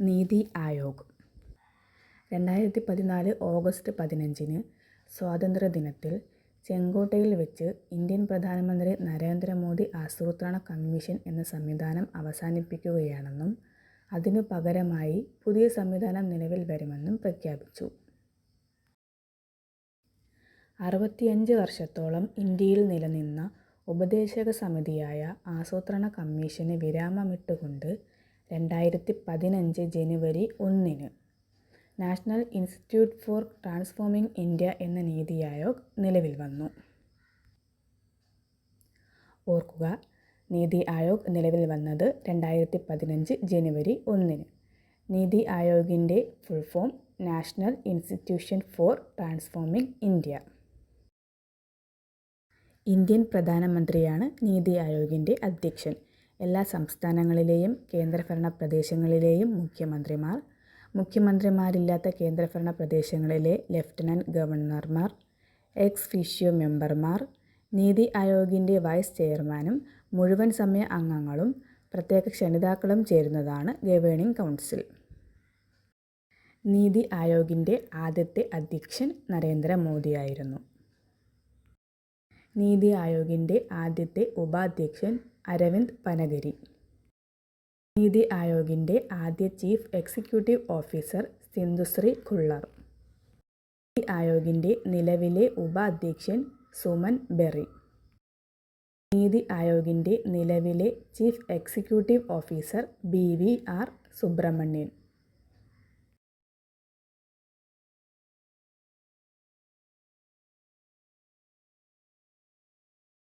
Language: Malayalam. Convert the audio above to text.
നീതി ആയോഗ് രണ്ടായിരത്തി പതിനാല് ഓഗസ്റ്റ് പതിനഞ്ചിന് സ്വാതന്ത്ര്യദിനത്തിൽ ചെങ്കോട്ടയിൽ വെച്ച് ഇന്ത്യൻ പ്രധാനമന്ത്രി നരേന്ദ്രമോദി ആസൂത്രണ കമ്മീഷൻ എന്ന സംവിധാനം അവസാനിപ്പിക്കുകയാണെന്നും അതിനു പകരമായി പുതിയ സംവിധാനം നിലവിൽ വരുമെന്നും പ്രഖ്യാപിച്ചു. അറുപത്തിയഞ്ച് വർഷത്തോളം ഇന്ത്യയിൽ നിലനിന്ന ഉപദേശക സമിതിയായ ആസൂത്രണ കമ്മീഷന് വിരാമമിട്ടുകൊണ്ട് രണ്ടായിരത്തി പതിനഞ്ച് ജനുവരി ഒന്നിന് national institute for transforming India എന്ന നീതി ആയോഗ് നിലവിൽ വന്നു. ഓർക്കുക നീതി ആയോഗ് നിലവിൽ വന്നത് രണ്ടായിരത്തി പതിനഞ്ച് ജനുവരി ഒന്നിന്. Niti ആയോഗിന്റെ full form national institution for transforming India. Indian പ്രധാനമന്ത്രിയാണ് നീതി ആയോഗിന്റെ അധ്യക്ഷൻ. എല്ലാ സംസ്ഥാനങ്ങളിലെയും കേന്ദ്രഭരണ പ്രദേശങ്ങളിലെയും മുഖ്യമന്ത്രിമാർ, മുഖ്യമന്ത്രിമാരില്ലാത്ത കേന്ദ്രഭരണ പ്രദേശങ്ങളിലെ ലഫ്റ്റനന്റ് ഗവർണർമാർ, എക്സ് ഫിഷ്യോ മെമ്പർമാർ, നീതി ആയോഗിന്റെ വൈസ് ചെയർമാനും മുഴുവൻ സമയ അംഗങ്ങളും പ്രത്യേക ക്ഷണിതാക്കളും ചേരുന്നതാണ് ഗവേണിംഗ് കൗൺസിൽ. നീതി ആയോഗിന്റെ ആദ്യത്തെ അധ്യക്ഷൻ നരേന്ദ്ര മോദിയായിരുന്നു. നീതി ആയോഗിന്റെ ആദ്യത്തെ ഉപാധ്യക്ഷൻ അരവിന്ദ് പനഗരി. നീതി ആയോഗിന്റെ ആദ്യ chief executive officer Sindhushree Khullar. Niti ആയോഗിന്റെ നിലവിലെ ഉപാധ്യക്ഷൻ സുമൻ ബെറി. നീതി ആയോഗിന്റെ നിലവിലെ chief executive officer B. V. R. Subrahmanyam.